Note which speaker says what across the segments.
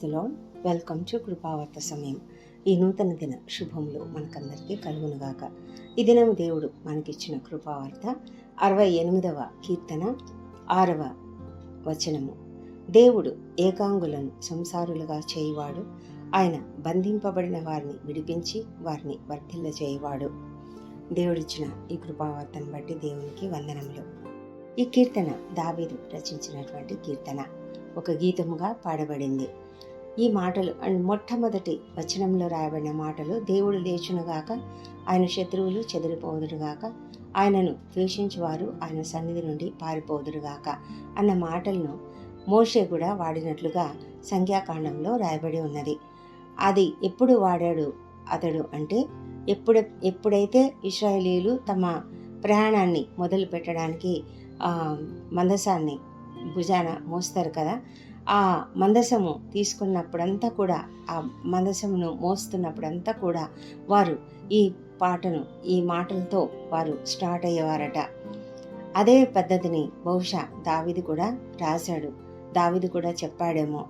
Speaker 1: క్రైస్తలో welcome to కృపావర్త సమయం. ఈ నూతన దిన శుభములు మనకందరికీ కలుగునుగాక. ఈ దినం దేవుడు మనకిచ్చిన కృపావార్త అరవై ఎనిమిదవ కీర్తన ఆరవ వచనము. దేవుడు ఏకాంగులను సంసారులుగా చేయువాడు. ఆయన బంధింపబడిన వారిని విడిపించి వారిని వర్ధిల్ల చేయవాడు. దేవుడిచ్చిన ఈ కృపావార్తను బట్టి దేవునికి వందనములు. ఈ కీర్తన దావీదు రచించినటువంటి కీర్తన. ఒక గీతముగా పాడబడింది. ఈ మాటలు అండ్ మొట్టమొదటి వచనంలో రాయబడిన మాటలు దేవుడు లేచునుగాక ఆయన శత్రువులు చెదిరిపోదురుగాక ఆయనను ద్వేషించేవారు ఆయన సన్నిధి నుండి పారిపోదురుగాక అన్న మాటలను మోషే కూడా వాడినట్లుగా సంఖ్యాకాండంలో రాయబడి ఉన్నది. అది ఎప్పుడు వాడాడు అతడు అంటే ఎప్పుడు ఎప్పుడైతే ఇస్రాయేలీలు తమ ప్రయాణాన్ని మొదలు పెట్టడానికి మందసాన్ని భుజాన మోస్తారు కదా ఆ మందసము తీసుకున్నప్పుడంతా కూడా ఆ మందసమును మోస్తున్నప్పుడంతా కూడా వారు ఈ పాటను ఈ మాటలతో వారు స్టార్ట్ అయ్యేవారట. అదే పద్ధతిని బహుశా దావిది కూడా రాశాడు. దావిది కూడా చెప్పాడేమో.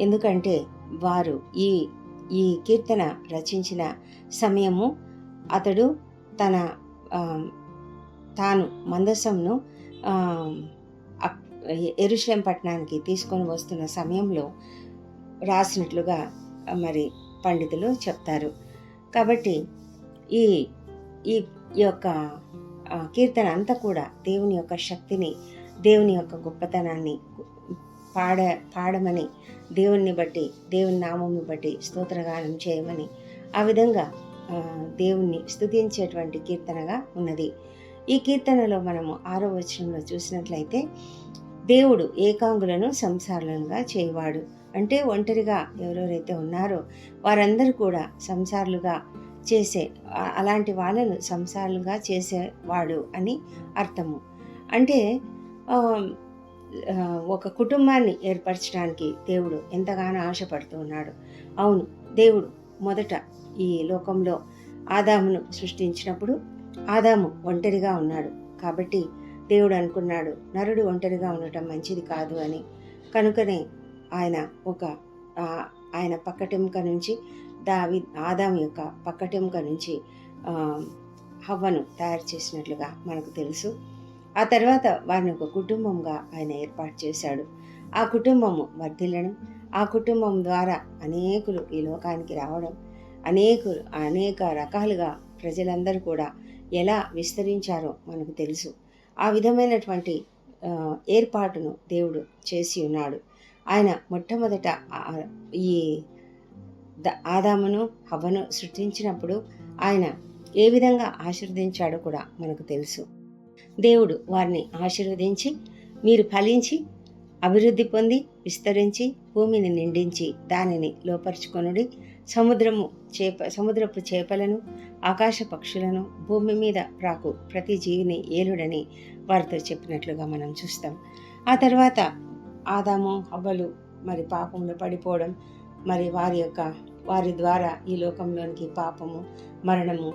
Speaker 1: ఎందుకంటే వారు ఈ ఈ కీర్తన రచించిన సమయము అతడు తన తాను మందసంను ఆ, ఎరుషలేం పట్టణానికి తీసుకొని వస్తున్న సమయంలో రాసినట్లుగా మరి పండితులు చెప్తారు. కాబట్టి ఈ ఈ యొక్క కీర్తన అంతా కూడా దేవుని యొక్క శక్తిని దేవుని యొక్క గొప్పతనాన్ని పాడ పాడమని దేవుణ్ణి బట్టి దేవుని నామంని బట్టి స్తోత్రగానం చేయమని ఆ విధంగా దేవుణ్ణి స్తుతించేటువంటి కీర్తనగా ఉన్నది. ఈ కీర్తనలో మనము ఆరో వచనంలో చూసినట్లయితే దేవుడు ఏకాంగులను సంసారులుగా చేయవాడు. అంటే ఒంటరిగా ఎవరెవరైతే ఉన్నారో వారందరూ కూడా సంసారులుగా చేసే అలాంటి వాళ్ళను సంసారులుగా చేసేవాడు అని అర్థము. అంటే ఒక కుటుంబాన్ని ఏర్పరచడానికి దేవుడు ఎంతగానో ఆశపడుతూ ఉన్నాడు. అవును దేవుడు మొదట ఈ లోకంలో ఆదామును సృష్టించినప్పుడు ఆదాము ఒంటరిగా ఉన్నాడు. కాబట్టి దేవుడు అనుకున్నాడు నరుడు ఒంటరిగా ఉండటం మంచిది కాదు అని. కనుకనే ఆయన ఒక ఆయన పక్కటెముక నుంచి దావి ఆదాం యొక్క పక్కటెముక నుంచి హవ్వను తయారు చేసినట్లుగా మనకు తెలుసు. ఆ తర్వాత వారిని ఒక కుటుంబంగా ఆయన ఏర్పాటు చేశాడు. ఆ కుటుంబము వర్ధిల్లడం ఆ కుటుంబం ద్వారా అనేకులు ఈ లోకానికి రావడం అనేకులు అనేక రకాలుగా ప్రజలందరూ కూడా ఎలా విస్తరించారో మనకు తెలుసు. ఆ విధమైనటువంటి ఏర్పాటును దేవుడు చేసి ఉన్నాడు. ఆయన మొట్టమొదట ఈ ద- ఆదామును హవ్వను సృష్టించినప్పుడు ఆయన ఏ విధంగా ఆశీర్వదించాడో కూడా మనకు తెలుసు. దేవుడు వారిని ఆశీర్వదించి మీరు ఫలించి అభివృద్ధి పొంది విస్తరించి భూమిని నిండించి దానిని లోపరుచుకొనుడి సముద్రము చేప సముద్రపు చేపలను ఆకాశ పక్షులను భూమి మీద ప్రాకు ప్రతి జీవిని ఏలుడని వారితో చెప్పినట్లుగా మనం చూస్తాం. ఆ తర్వాత ఆదాము అవ్వలు మరి పాపంలో పడిపోవడం మరి వారి యొక్క వారి ద్వారా ఈ లోకంలోనికి పాపము మరణము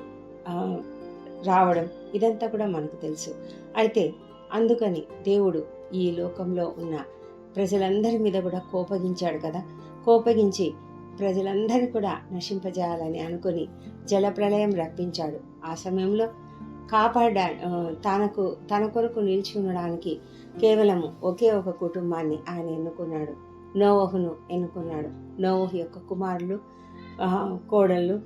Speaker 1: రావడం ఇదంతా కూడా మనకు తెలుసు. అయితే అందుకని దేవుడు ఈ లోకంలో ఉన్న ప్రజలందరి మీద కూడా కోపగించాడు కదా. కోపగించి ప్రజలందరూ కూడా నశింపజేయాలని అనుకుని జలప్రలయం రప్పించాడు. ఆ సమయంలో కాపాడా తనకు తన కొరకు నిలిచి ఉండడానికి కేవలము ఒకే ఒక కుటుంబాన్ని ఆయన ఎన్నుకున్నాడు. నోవహును ఎన్నుకున్నాడు. నోవహు యొక్క కుమారులు కోడళ్ళు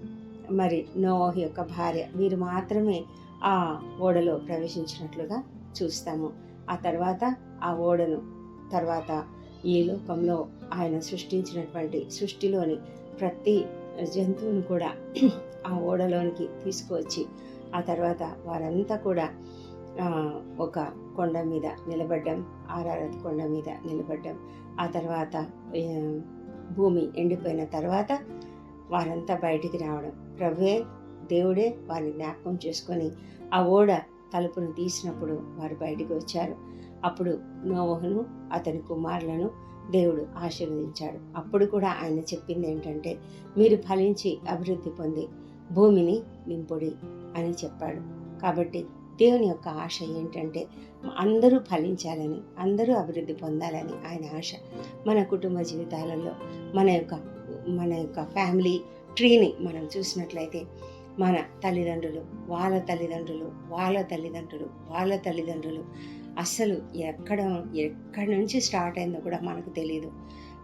Speaker 1: మరి నోవహు యొక్క భార్య వీరు మాత్రమే ఆ ఓడలో ప్రవేశించినట్లుగా చూస్తాము. ఆ తర్వాత ఆ ఓడను తర్వాత ఈ లోకంలో ఆయన సృష్టించినటువంటి సృష్టిలోని ప్రతి జంతువును కూడా ఆ ఓడలోనికి తీసుకువచ్చి ఆ తర్వాత వారంతా కూడా ఒక కొండ మీద నిలబడ్డం ఆరారత్ కొండ మీద నిలబడ్డం ఆ తర్వాత భూమి ఎండిపోయిన తర్వాత వారంతా బయటికి రావడం. ప్రభువే దేవుడే వారిని జ్ఞాపకం చేసుకొని ఆ ఓడ తలుపును తీసినప్పుడు వారు బయటికి వచ్చారు. అప్పుడు నోవహును అతని కుమారులను దేవుడు ఆశీర్వదించాడు. అప్పుడు కూడా ఆయన చెప్పింది ఏంటంటే మీరు ఫలించి అభివృద్ధి పొంది భూమిని నింపుడి అని చెప్పాడు. కాబట్టి దేవుని యొక్క ఆశ ఏంటంటే అందరూ ఫలించాలని అందరూ అభివృద్ధి పొందాలని ఆయన ఆశ. మన కుటుంబ జీవితాలలో మన యొక్క మన యొక్క ఫ్యామిలీ ట్రీని మనం చూసినట్లయితే మన తల్లిదండ్రులు వాళ్ళ తల్లిదండ్రులు వాళ్ళ తల్లిదండ్రులు వాళ్ళ తల్లిదండ్రులు అస్సలు ఎక్కడ ఎక్కడి నుంచి స్టార్ట్ అయిందో కూడా మనకు తెలియదు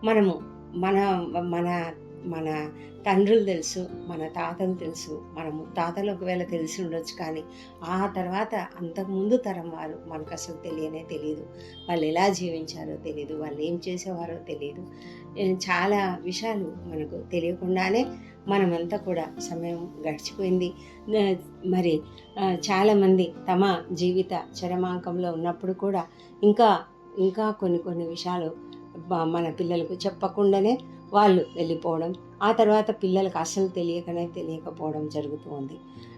Speaker 1: మనము మన మన మన తండ్రులు తెలుసు మన తాతలు తెలుసు మన ముత్తాతలు ఒకవేళ తెలిసి ఉండొచ్చు కానీ ఆ తర్వాత అంతకుముందు తరం వారు మనకు అసలు తెలియనే తెలియదు వాళ్ళు ఎలా జీవించారో తెలియదు వాళ్ళు ఏం చేసేవారో తెలియదు చాలా విషయాలు మనకు తెలియకుండానే మనమంతా కూడా సమయం గడిచిపోయింది. మరి చాలామంది తమ జీవిత చరమాంకంలో ఉన్నప్పుడు కూడా ఇంకా ఇంకా కొన్ని కొన్ని విషయాలు మన పిల్లలకు చెప్పకుండానే వాళ్ళు వెళ్ళిపోవడం ఆ తర్వాత పిల్లలకు అసలు తెలియకనే తెలియకపోవడం జరుగుతూ ఉంది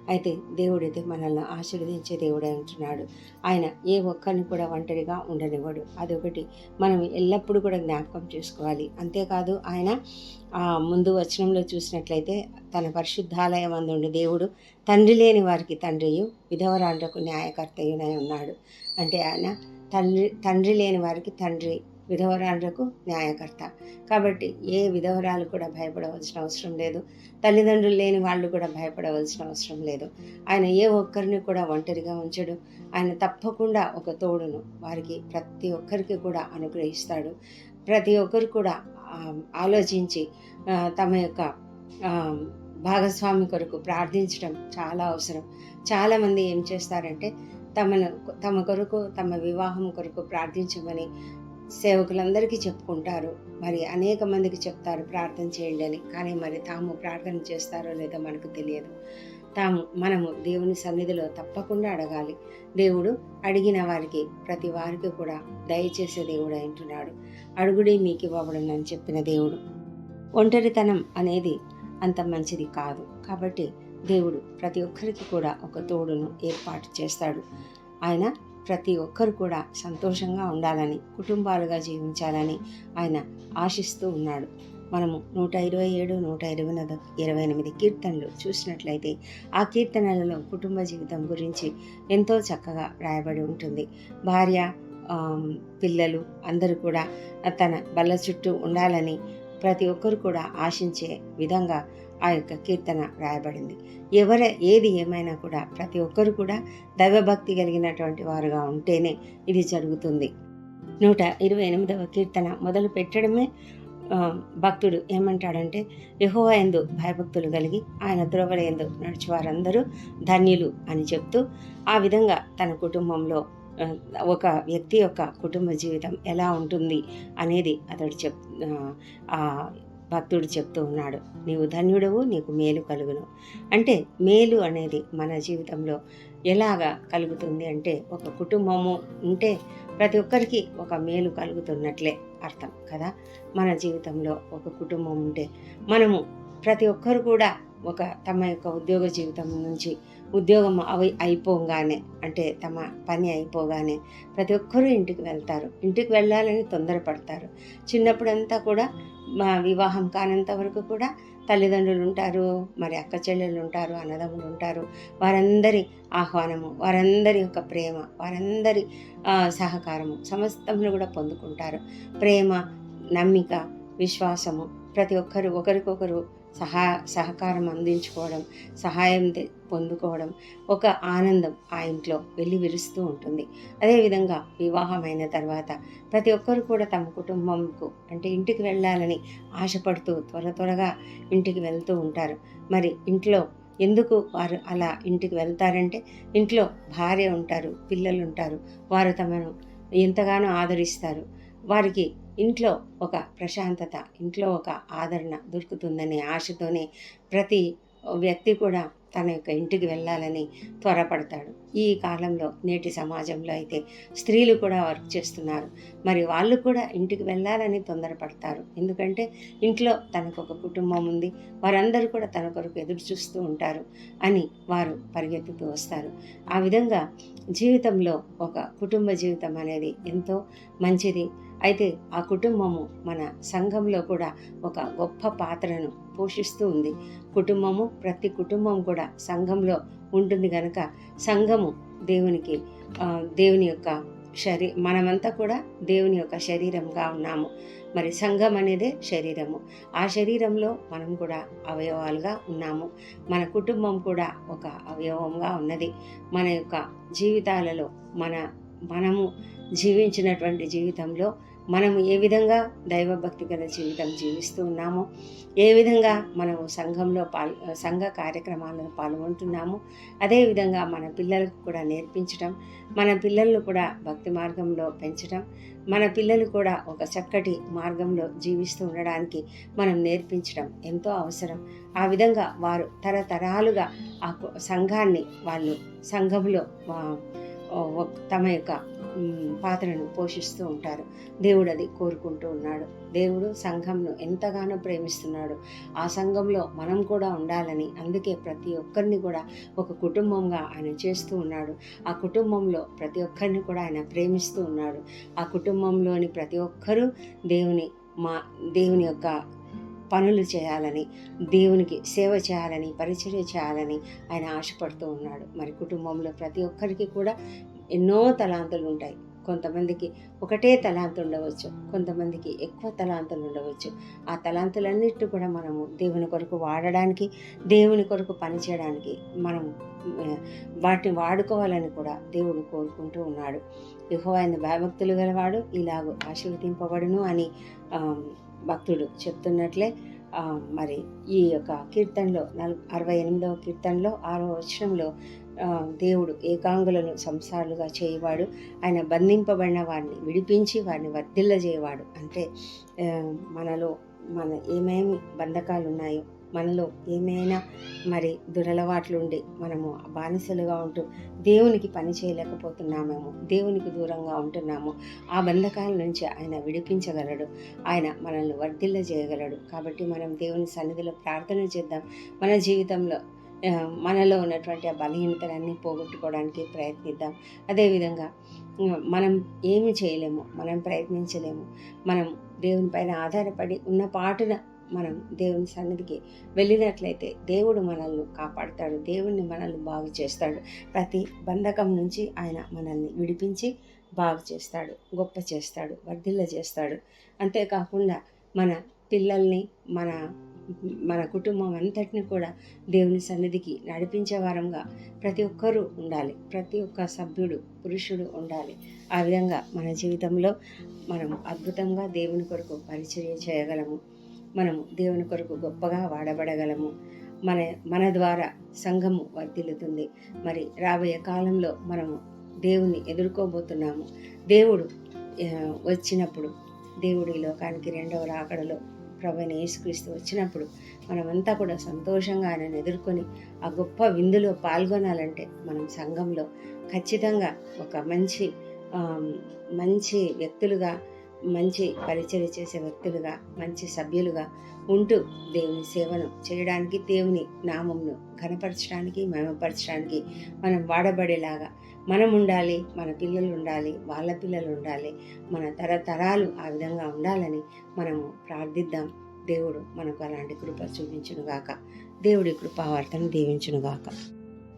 Speaker 1: అయితే దేవుడైతే మనల్ని ఆశీర్వదించే దేవుడే ఉంటున్నాడు. ఆయన ఏ ఒక్కరిని కూడా ఒంటరిగా ఉండనివ్వడు. అదొకటి మనం ఎల్లప్పుడూ కూడా జ్ఞాపకం చేసుకోవాలి. అంతేకాదు ఆయన ముందు వచనంలో చూసినట్లయితే తన పరిశుద్ధాలయం అందుండి దేవుడు తండ్రి లేని వారికి తండ్రియు విధవరాండ్రకు న్యాయకర్తయునై ఉన్నాడు. అంటే ఆయన తండ్రి తండ్రి లేని వారికి తండ్రి విధవరాలకు న్యాయకర్త. కాబట్టి ఏ విధవరాలు కూడా భయపడవలసిన అవసరం లేదు. తల్లిదండ్రులు లేని వాళ్ళు కూడా భయపడవలసిన అవసరం లేదు. ఆయన ఏ ఒక్కరిని కూడా ఒంటరిగా ఉంచడు. ఆయన తప్పకుండా ఒక తోడును వారికి ప్రతి ఒక్కరికి కూడా అనుగ్రహిస్తాడు. ప్రతి ఒక్కరు కూడా ఆలోచించి తమ యొక్క భాగస్వామి కొరకు ప్రార్థించడం చాలా అవసరం. చాలామంది ఏం చేస్తారంటే తమను తమ కొరకు తమ వివాహం కొరకు ప్రార్థించమని సేవకులందరికీ చెప్పుకుంటారు. మరి అనేక మందికి చెప్తారు ప్రార్థన చేయండి అని. కానీ మరి తాము ప్రార్థన చేస్తారో లేదో మనకు తెలియదు. తాము మనము దేవుని సన్నిధిలో తప్పకుండా అడగాలి. దేవుడు అడిగిన వారికి ప్రతి వారికి కూడా దయచేసే దేవుడు అంటున్నాడు అడుగుడి మీకు ఇవ్వబడునని చెప్పిన దేవుడు. ఒంటరితనం అనేది అంత మంచిది కాదు. కాబట్టి దేవుడు ప్రతి ఒక్కరికి కూడా ఒక తోడును ఏర్పాటు చేస్తాడు. ఆయన ప్రతి ఒక్కరు కూడా సంతోషంగా ఉండాలని కుటుంబాలుగా జీవించాలని ఆయన ఆశిస్తూ ఉన్నాడు. మనము నూట ఇరవై ఏడు నూట ఇరవై ఇరవై ఎనిమిది కీర్తనలు చూసినట్లయితే ఆ కీర్తనలలో కుటుంబ జీవితం గురించి ఎంతో చక్కగా రాయబడి ఉంటుంది. భార్య పిల్లలు అందరూ కూడా తన బల్ల చుట్టూ ఉండాలని ప్రతి ఒక్కరు కూడా ఆశించే విధంగా ఆ యొక్క కీర్తన రాయబడింది. ఎవర ఏది ఏమైనా కూడా ప్రతి ఒక్కరు కూడా దైవభక్తి కలిగినటువంటి వారుగా ఉంటేనే ఇది జరుగుతుంది. నూట ఇరవై ఎనిమిదవ కీర్తన మొదలు పెట్టడమే భక్తుడు ఏమంటాడంటే యహోవా ఎందు భయభక్తులు కలిగి ఆయన త్రోవల ఎందు నడిచేవారందరూ ధన్యులు అని చెప్తూ ఆ విధంగా తన కుటుంబంలో ఒక వ్యక్తి యొక్క కుటుంబ జీవితం ఎలా ఉంటుంది అనేది అతడు చెప్ ఆ, భక్తుడు చెప్తూ ఉన్నాడు. నీవు ధన్యుడవు నీకు మేలు కలుగును. అంటే మేలు అనేది మన జీవితంలో ఎలాగా కలుగుతుంది అంటే ఒక కుటుంబము ఉంటే ప్రతి ఒక్కరికి ఒక మేలు కలుగుతున్నట్లే అర్థం కదా? మన జీవితంలో ఒక కుటుంబం ఉంటే మనము ప్రతి ఒక్కరు కూడా ఒక తమ యొక్క ఉద్యోగ జీవితం నుంచి ఉద్యోగం అవి అయిపోగానే అంటే తమ పని అయిపోగానే ప్రతి ఒక్కరూ ఇంటికి వెళ్తారు. ఇంటికి వెళ్ళాలని తొందరపడతారు. చిన్నప్పుడంతా కూడా మా వివాహం కానంత వరకు కూడా తల్లిదండ్రులు ఉంటారు మరి అక్క చెల్లెళ్ళు ఉంటారు అన్నదమ్ములు ఉంటారు వారందరి ఆహ్వానము వారందరి యొక్క ప్రేమ వారందరి సహకారము సమస్తమును కూడా పొందుకుంటారు. ప్రేమ నమ్మిక విశ్వాసము ప్రతి ఒక్కరు ఒకరికొకరు సహా సహకారం అందించుకోవడం సహాయం పొందుకోవడం ఒక ఆనందం ఆ ఇంట్లో వెళ్ళి విరుస్తూ ఉంటుంది. అదేవిధంగా వివాహమైన తర్వాత ప్రతి ఒక్కరు కూడా తమ కుటుంబంకు అంటే ఇంటికి వెళ్ళాలని ఆశపడుతూ త్వర త్వరగా ఇంటికి వెళ్తూ ఉంటారు. మరి ఇంట్లో ఎందుకు వారు అలా ఇంటికి వెళ్తారంటే ఇంట్లో భార్య ఉంటారు పిల్లలు ఉంటారు వారు తమను ఎంతగానో ఆదరిస్తారు. వారికి ఇంట్లో ఒక ప్రశాంతత ఇంట్లో ఒక ఆదరణ దొరుకుతుందనే ఆశతోనే ప్రతి వ్యక్తి కూడా తన యొక్క ఇంటికి వెళ్ళాలని త్వరపడతాడు. ఈ కాలంలో నేటి సమాజంలో అయితే స్త్రీలు కూడా వర్క్ చేస్తున్నారు. మరి వాళ్ళు కూడా ఇంటికి వెళ్ళాలని తొందరపడతారు. ఎందుకంటే ఇంట్లో తనకు ఒక కుటుంబం ఉంది వారందరూ కూడా తన కొరకు ఎదురు చూస్తూ ఉంటారు అని వారు పరిగెత్తుతూ వస్తారు. ఆ విధంగా జీవితంలో ఒక కుటుంబ జీవితం అనేది ఎంతో మంచిది. అయితే ఆ కుటుంబము మన సంఘంలో కూడా ఒక గొప్ప పాత్రను పోషిస్తూ ఉంది. కుటుంబము ప్రతి కుటుంబం కూడా సంఘంలో ఉంటుంది కనుక సంఘము దేవునికి దేవుని యొక్క శరీ మనమంతా కూడా దేవుని యొక్క శరీరంగా ఉన్నాము. మరి సంఘం అనేదే శరీరము. ఆ శరీరంలో మనం కూడా అవయవాలుగా ఉన్నాము. మన కుటుంబం కూడా ఒక అవయవంగా ఉన్నది. మన యొక్క జీవితాలలో మన మనము జీవించినటువంటి జీవితంలో మనము ఏ విధంగా దైవభక్తి గల జీవితం జీవిస్తూ ఉన్నామో ఏ విధంగా మనము సంఘంలో పాల్ సంఘ కార్యక్రమాలను పాల్గొంటున్నాము అదేవిధంగా మన పిల్లలకు కూడా నేర్పించటం మన పిల్లలను కూడా భక్తి మార్గంలో పెంచటం మన పిల్లలు కూడా ఒక చక్కటి మార్గంలో జీవిస్తూ ఉండడానికి మనం నేర్పించడం ఎంతో అవసరం. ఆ విధంగా వారు తరతరాలుగా ఆ సంఘాన్ని వాళ్ళు సంఘంలో ఒక- తమ యొక్క పాత్రను పోషిస్తూ ఉంటారు. దేవుడు అది కోరుకుంటూ ఉన్నాడు. దేవుడు సంఘంను ఎంతగానో ప్రేమిస్తున్నాడు. ఆ సంఘంలో మనం కూడా ఉండాలని అందుకే ప్రతి ఒక్కరిని కూడా ఒక కుటుంబంగా ఆయన చేస్తూ ఉన్నాడు. ఆ కుటుంబంలో ప్రతి ఒక్కరిని కూడా ఆయన ప్రేమిస్తూ ఉన్నాడు. ఆ కుటుంబంలోని ప్రతి ఒక్కరూ దేవుని మా దేవుని యొక్క పనులు చేయాలని దేవునికి సేవ చేయాలని పరిచర్య చేయాలని ఆయన ఆశపడుతూ ఉన్నాడు. మరి కుటుంబంలో ప్రతి ఒక్కరికి కూడా ఎన్నో తలాంతులు ఉంటాయి. కొంతమందికి ఒకటే తలాంతు ఉండవచ్చు. కొంతమందికి ఎక్కువ తలాంతులు ఉండవచ్చు. ఆ తలాంతులన్నిటి కూడా మనము దేవుని కొరకు వాడడానికి దేవుని కొరకు పనిచేయడానికి మనం వాటిని వాడుకోవాలని కూడా దేవుడు కోరుకుంటూ ఉన్నాడు. యెహోవా భయభక్తులు గలవాడు ఇలాగ ఆశీర్వదింపబడును అని భక్తుడు చెప్తున్నట్లే మరి ఈ యొక్క కీర్తనలో నల్ అరవై ఎనిమిదవ కీర్తనలో ఆరవ వచనంలో దేవుడు ఏకాంగులను సంసారులుగా చేయవాడు. ఆయన బంధింపబడిన వారిని విడిపించి వారిని వర్ధిల్లజేయవాడు. అంటే మనలో మన ఏమేమి బంధకాలు ఉన్నాయో మనలో ఏమైనా మరి దురలవాట్లు ఉండి మనము బానిసలుగా ఉంటూ దేవునికి పని చేయలేకపోతున్నామేమో దేవునికి దూరంగా ఉంటున్నాము ఆ బంధకాల నుంచి ఆయన విడిపించగలడు. ఆయన మనల్ని వర్ధిల్ల చేయగలడు కాబట్టి మనం దేవుని సన్నిధిలో ప్రార్థన చేద్దాం. మన జీవితంలో మనలో ఉన్నటువంటి ఆ బలహీనతలన్నీ పోగొట్టుకోవడానికి ప్రయత్నిద్దాం. అదేవిధంగా మనం ఏమి చేయలేము మనం ప్రయత్నించలేము. మనం దేవుని పైన ఆధారపడి ఉన్న పాటున మనం దేవుని సన్నిధికి వెళ్ళినట్లయితే దేవుడు మనల్ని కాపాడుతాడు దేవుణ్ణి మనల్ని బాగు చేస్తాడు. ప్రతి బంధకం నుంచి ఆయన మనల్ని విడిపించి బాగు చేస్తాడు గొప్ప చేస్తాడు వర్ధిల్ల చేస్తాడు అంతేకాకుండా మన పిల్లల్ని మన మన కుటుంబం అంతటిని కూడా దేవుని సన్నిధికి నడిపించే వారంగా ప్రతి ఒక్కరూ ఉండాలి. ప్రతి ఒక్క సభ్యుడు పురుషుడు ఉండాలి. ఆ విధంగా మన జీవితంలో మనం అద్భుతంగా దేవుని కొరకు పరిచర్య చేయగలము. మనము దేవుని కొరకు గొప్పగా వాడబడగలము. మన మన ద్వారా సంఘము వర్ధిల్లుతుంది. మరి రాబోయే కాలంలో మనము దేవుని ఎదుర్కోబోతున్నాము. దేవుడు వచ్చినప్పుడు దేవుడు ఈ లోకానికి రెండవ రాకడలో ప్రభు యేసుక్రీస్తు వచ్చినప్పుడు మనమంతా కూడా సంతోషంగా ఆయనను ఎదుర్కొని ఆ గొప్ప విందులో పాల్గొనాలంటే మనం సంఘంలో ఖచ్చితంగా ఒక మంచి మంచి వ్యక్తులుగా మంచి పరిచయం చేసే వ్యక్తులుగా మంచి సభ్యులుగా ఉంటూ దేవుని సేవను చేయడానికి దేవుని నామంను ఘనపరచడానికి మహిమపరచడానికి మనం వాడబడేలాగా మనం ఉండాలి మన పిల్లలు ఉండాలి వాళ్ళ పిల్లలు ఉండాలి మన తరతరాలు ఆ విధంగా ఉండాలని మనము ప్రార్థిద్దాం. దేవుడు మనకు అలాంటి కృప చూపించునుగాక. దేవుడి కృపావార్తను దీవించునుగాక.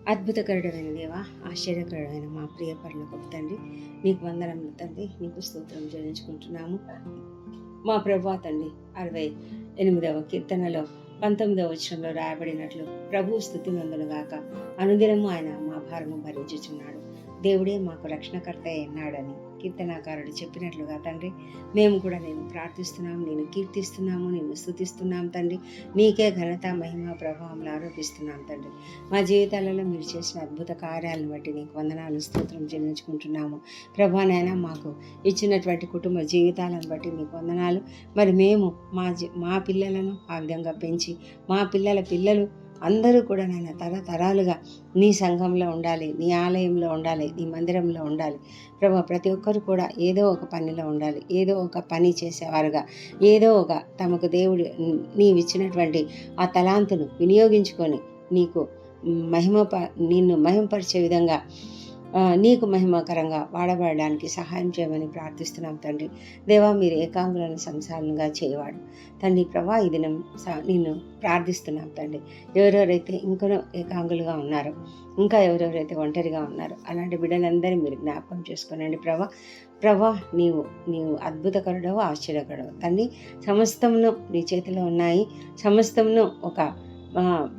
Speaker 1: అద్భుతకరుడమైన దేవా ఆశ్చర్యకరుడమైన మా ప్రియ పరులకు తండ్రి నీకు వందనం తండ్రి నీకు స్తోత్రం చెల్లించుకుంటున్నాము. మా ప్రభా తండ్రి అరవై ఎనిమిదవ కీర్తనలో పంతొమ్మిదవ వచనంలో రాయబడినట్లు ప్రభు స్థుతి నందునుగాక. అనుదినము ఆయన మా భారము భరించుచున్నాడు. దేవుడే మాకు రక్షణకర్త అన్నాడని కీర్తనాకారుడు చెప్పినట్లుగా తండ్రి మేము కూడా నేను ప్రార్థిస్తున్నాము నేను కీర్తిస్తున్నాము నేను స్థుతిస్తున్నాం తండ్రి. నీకే ఘనత మహిమ ప్రభావంలో ఆరోపిస్తున్నాం తండ్రి. మా జీవితాలలో మీరు చేసిన అద్భుత కార్యాలను బట్టి నీకు వందనాలు స్తోత్రం చెల్లించుకుంటున్నాము. ప్రభానైనా మాకు ఇచ్చినటువంటి కుటుంబ జీవితాలను బట్టి నీకు వందనాలు. మరి మేము మా జీ మా పిల్లలను ఆ విధంగా పెంచి మా పిల్లల పిల్లలు అందరూ కూడా నాయన తరతరాలుగా నీ సంఘంలో ఉండాలి నీ ఆలయంలో ఉండాలి నీ మందిరంలో ఉండాలి. ప్రభా ప్రతి ఒక్కరు కూడా ఏదో ఒక పనిలో ఉండాలి ఏదో ఒక పని చేసేవారుగా ఏదో ఒక తమకు దేవుడు నీవిచ్చినటువంటి ఆ తలాంతును వినియోగించుకొని నీకు మహిమ నిన్ను మహిమపరిచే విధంగా నీకు మహిమకరంగా వాడబడడానికి సహాయం చేయమని ప్రార్థిస్తున్నాం తండ్రి. దేవా మీరు ఏకాంగులను సంసారంగా చేయవాడు. తండ్రి ప్రభా ఇది నిన్ను ప్రార్థిస్తున్నాం తండ్రి. ఎవరెవరైతే ఇంకనూ ఏకాంగులుగా ఉన్నారో ఇంకా ఎవరెవరైతే ఒంటరిగా ఉన్నారో అలాంటి బిడ్డలందరినీ మీరు జ్ఞాపకం చేసుకోనండి ప్రభా. ప్రభా నీవు నీవు అద్భుతకరుడవు ఆశ్చర్యకరుడవు. తండ్రి సమస్తమును నీ చేతిలో ఉన్నాయి. సమస్తమును ఒక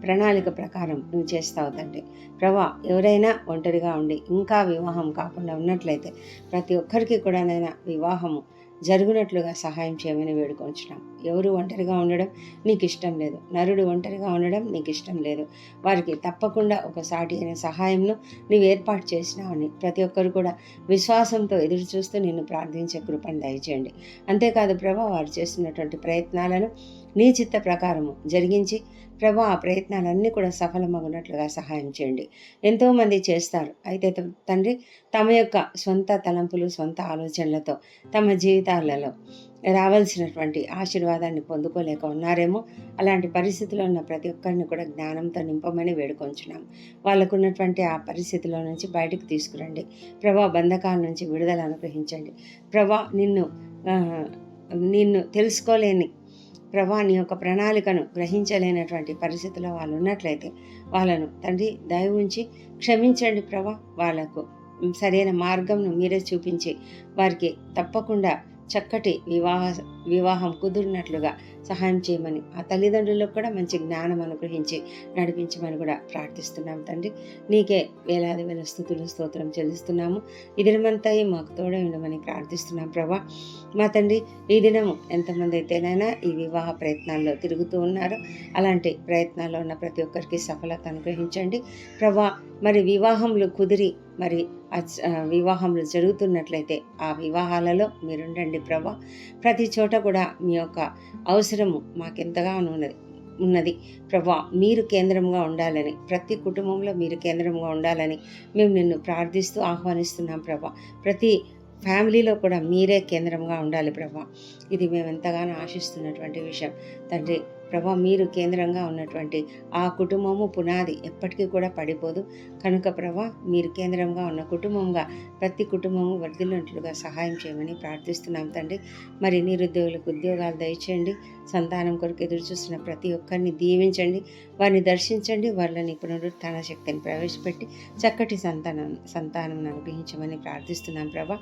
Speaker 1: ప్రణాళిక ప్రకారం నువ్వు చేస్తావు తండ్రి. ప్రభా ఎవరైనా ఒంటరిగా ఉండి ఇంకా వివాహం కాకుండా ఉన్నట్లయితే ప్రతి ఒక్కరికి కూడా నైనా వివాహము జరుగునట్లుగా సహాయం చేయమని వేడుకొంచున్నాం. ఎవరు ఒంటరిగా ఉండడం నీకు ఇష్టం లేదు. నరుడు ఒంటరిగా ఉండడం నీకు ఇష్టం లేదు. వారికి తప్పకుండా ఒక సాటి అయిన సహాయంను నీవు ఏర్పాటు చేసినావని ప్రతి ఒక్కరు కూడా విశ్వాసంతో ఎదురు చూస్తూ నిన్ను ప్రార్థించే కృపను దయచేయండి. అంతేకాదు ప్రభా వారు చేస్తున్నటువంటి ప్రయత్నాలను నీ చిత్త ప్రకారము జరిగించి ప్రభా ఆ ప్రయత్నాలన్నీ కూడా సఫలమగునట్లుగా సహాయం చేయండి. ఎంతోమంది చేస్తారు. అయితే త- తండ్రి తమ యొక్క సొంత తలంపులు సొంత ఆలోచనలతో తమ జీవితాలలో రావాల్సినటువంటి ఆశీర్వాదాన్ని పొందుకోలేక ఉన్నారేమో. అలాంటి పరిస్థితిలో ఉన్న ప్రతి ఒక్కరిని కూడా జ్ఞానంతో నింపమని వేడుకొంచున్నాం. వాళ్ళకున్నటువంటి ఆ పరిస్థితిలో నుంచి బయటకు తీసుకురండి. ప్రభా బంధకాల నుంచి విడుదల అనుగ్రహించండి. ప్రభా నిన్ను నిన్ను తెలుసుకోలేని ప్రభా నీ యొక్క ప్రణాళికను గ్రహించలేనటువంటి పరిస్థితిలో వాళ్ళు ఉన్నట్లయితే వాళ్ళను తండ్రి దయ ఉంచి క్షమించండి ప్రభా. వాళ్ళకు సరైన మార్గంను మీరే చూపించి వారికి తప్పకుండా చక్కటి వివాహ వివాహం కుదిరినట్లుగా సహాయం చేయమని ఆ తల్లిదండ్రులకు కూడా మంచి జ్ఞానం అనుగ్రహించి నడిపించమని కూడా ప్రార్థిస్తున్నాం తండ్రి. నీకే వేలాది వేల స్థుతులు స్తోత్రం చెల్లిస్తున్నాము. ఈ దినమంతా మాకు తోడే ఉండమని ప్రార్థిస్తున్నాం ప్రభా. మా తండ్రి ఈ దినము ఎంతమంది అయితేనైనా ఈ వివాహ ప్రయత్నాల్లో తిరుగుతూ ఉన్నారో. అలాంటి ప్రయత్నాల్లో ఉన్న ప్రతి ఒక్కరికి సఫలత అనుగ్రహించండి. ప్రభా మరి వివాహంలో కుదిరి మరి వివాహములు వివాహంలో జరుగుతున్నట్లయితే ఆ వివాహాలలో మీరుండండి ప్రభా. ప్రతి చోట కూడా మీ యొక్క అవసరము మాకెంతగానో ఉన్నది ఉన్నది ప్రభా. మీరు కేంద్రంగా ఉండాలని ప్రతి కుటుంబంలో మీరు కేంద్రంగా ఉండాలని మేము నిన్ను ప్రార్థిస్తూ ఆహ్వానిస్తున్నాం ప్రభా. ప్రతి ఫ్యామిలీలో కూడా మీరే కేంద్రంగా ఉండాలి ప్రభా. ఇది మేము ఎంతగానో ఆశిస్తున్నటువంటి విషయం. తండ్రి ప్రభా మీరు కేంద్రంగా ఉన్నటువంటి ఆ కుటుంబము పునాది ఎప్పటికీ కూడా పడిపోదు. కనుక ప్రభా మీరు కేంద్రంగా ఉన్న కుటుంబంగా ప్రతి కుటుంబము వర్ధిల్లినట్లుగా సహాయం చేయమని ప్రార్థిస్తున్నాం తండ్రి. మరి నిరుద్యోగులకు ఉద్యోగాలు దయచేయండి. సంతానం కొరకు ఎదురు చూస్తున్న ప్రతి ఒక్కరిని దీవించండి. వారిని దర్శించండి. వాళ్ళని పునరుత్థాన శక్తిని ప్రవేశపెట్టి చక్కటి సంతానం సంతానం అనుగ్రహించమని ప్రార్థిస్తున్నాం ప్రభా.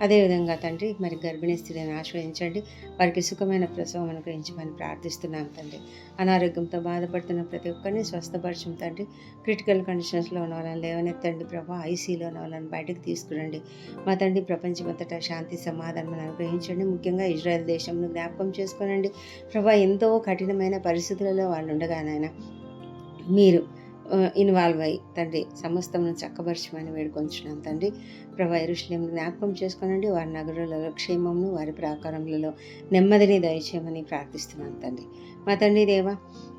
Speaker 1: అదేవిధంగా తండ్రి మరి గర్భిణీ స్త్రీలను ఆశ్రయించండి. వారికి సుఖమైన ప్రసవం అనుగ్రహించమని ప్రార్థిస్తున్నాం తండ్రి. అనారోగ్యంతో బాధపడుతున్న ప్రతి ఒక్కరిని స్వస్థపరచం తండ్రి. క్రిటికల్ కండిషన్స్లో ఉన్న వాళ్ళని లేవనెత్తండి ప్రభా. ఐసీలో ఉన్న వాళ్ళని బయటకు తీసుకురండి. మా తండ్రి ప్రపంచమంతటా శాంతి సమాధానం అనుగ్రహించండి. ముఖ్యంగా ఇజ్రాయెల్ దేశంను జ్ఞాపకం చేసుకోనండి. ప్రభా ఎంతో కఠినమైన పరిస్థితులలో వాళ్ళు ఉండగానైనా మీరు ఇన్వాల్వ్ అయ్యి తండ్రి సమస్తమును చక్కపరచమని వేడుకొంచున్నాం తండ్రి. ప్రభా ఇరుషులేం జ్ఞాపకం చేసుకోనండి. వారి నగరులలో క్షేమమును వారి ప్రాకారములలో నెమ్మదిని దయచేయమని ప్రార్థిస్తున్నాం తండ్రి. మా తండ్రి దేవా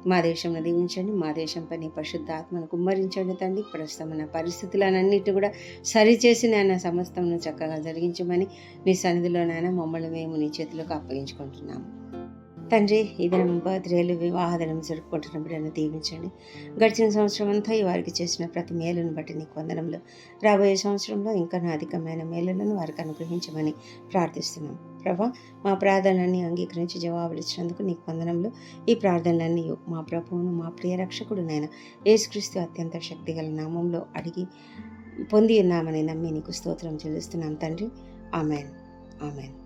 Speaker 1: మా దేశంలో దీవించండి. మా దేశంపై నీ పరిశుద్ధాత్మను కుమ్మరించండి తండ్రి. ప్రస్తుతమైన పరిస్థితులన్నిటి కూడా సరిచేసి నాయన సమస్తమును చక్కగా జరిగించమని నీ నాయన మమ్మల్ని మేము నీ చేతిలోకి అప్పగించుకుంటున్నాము. తండ్రి ఈ దినం బర్త్డేలు వివాహ దినం జరుపుకుంటున్న బిడ్డను దీవించండి. గడిచిన సంవత్సరం అంతా ఈ వారికి చేసిన ప్రతి మేలును బట్టి నీకు వందనములు. రాబోయే సంవత్సరంలో ఇంకా అధికమైన మేలులను వారికి అనుగ్రహించమని ప్రార్థిస్తున్నాం. ప్రభా మా ప్రార్థనలన్నీ అంగీకరించి జవాబులు ఇచ్చినందుకు నీకు వందనములు. ఈ ప్రార్థనలన్నీ మా ప్రభువును మా ప్రియ రక్షకుడు నాయన యేసుక్రీస్తు అత్యంత శక్తిగల నామంలో అడిగి పొంది ఉన్నామని నమ్మి నీకు స్తోత్రం చెల్లిస్తున్నాం తండ్రి. ఆమెన్. ఆమెన్.